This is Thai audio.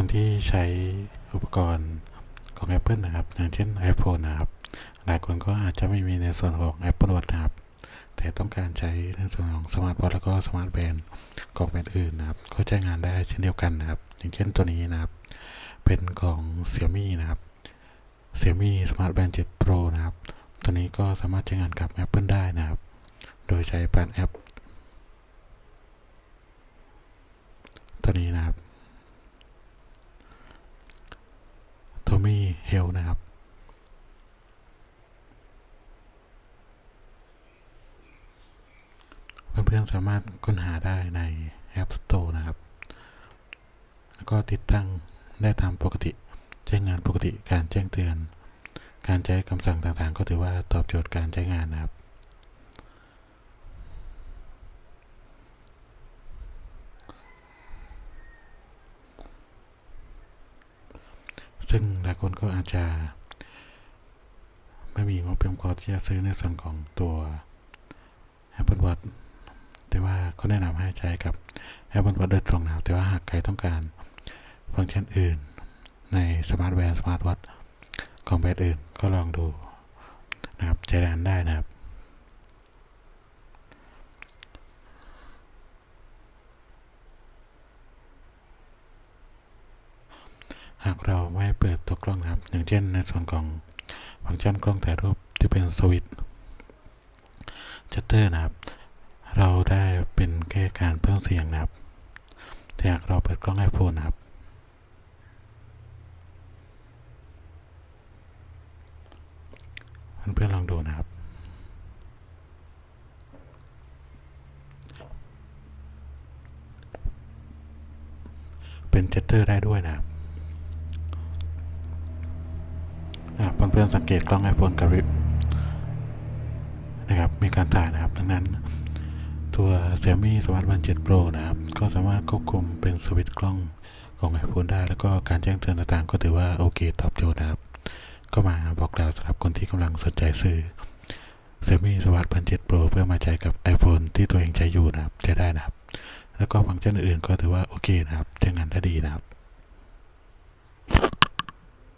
คนที่ใช้อุปกรณ์ของ Apple นะครับ อย่างเช่น iPhone นะครับ หลายคนก็อาจจะไม่มีในส่วนของ Apple Watch นะครับ แต่ต้องการใช้ในส่วนของ Smart Watch แล้วก็ Smart Band ของแบรนด์อื่นนะครับ ก็ใช้งานได้เช่นเดียวกันนะครับ อย่างเช่นตัวนี้นะครับ เป็นของ Xiaomi นะครับ Xiaomi Smart Band 7 Pro นะครับ ตัวนี้ก็สามารถใช้งานกับ Apple ได้นะครับ โดยใช้ผ่านแอป ตัวนี้นะครับ มีเฮล์นะครับ เพื่อนๆสามารถค้นหาได้ใน App Store นะครับ แล้วก็ติดตั้งได้ตามปกติใช้งานปกติการแจ้งเตือน การใช้คำสั่งต่างๆ ก็ถือว่าตอบโจทย์การใช้งานนะครับ ซึ่งหลายคนก็อาจจะ ไม่มีงบเพียงพอที่จะซื้อในส่วนของตัว Apple Watch แต่ว่าก็แนะนำให้ใช้กับ Apple Watch โดยตรงนะครับ แต่ว่าหากใครต้องการฟังก์ชันอื่น ใน Smart Band Smart Watch ของแบรนด์อื่นก็ลองดูนะครับใช้งานได้นะครับากเราไม่เปิดตัวกล้องนะครับ อย่างเช่นในส่วนของฟังก์ชันกล้องถ่ายรูปที่เป็นสวิตช์ชัตเตอร์นะครับ เราได้เป็นแค่การเพิ่มเสียงนะครับแต่หากเราเปิดกล้อง iPhone นะครับ เพื่อนๆลองดูนะครับ เป็นเจตเตอร์ได้ด้วยนะครับนะครับ เพื่อนๆสังเกตกล้อง iPhone กับริบนะครับมีการถ่ายนะครับ ดังนั้น ตัว Xiaomi Smart Band 7 Pro นะครับ ก็สามารถควบคุมเป็นสวิตช์กล้องของ iPhone ได้ แล้วก็การแจ้งเตือนต่างๆ ก็ถือว่าโอเคตอบโจทย์นะครับ ก็มาบอกกล่าวสำหรับคนที่กำลังสนใจซื้อ Xiaomi Smart Band 7 Pro เพื่อมาใช้กับ iPhone ที่ตัวเองใช้อยู่นะครับใช้ได้นะครับ แล้วก็ฟังก์ชันอื่นๆก็ถือว่าโอเคนะครับใช้งานได้ดีนะครับ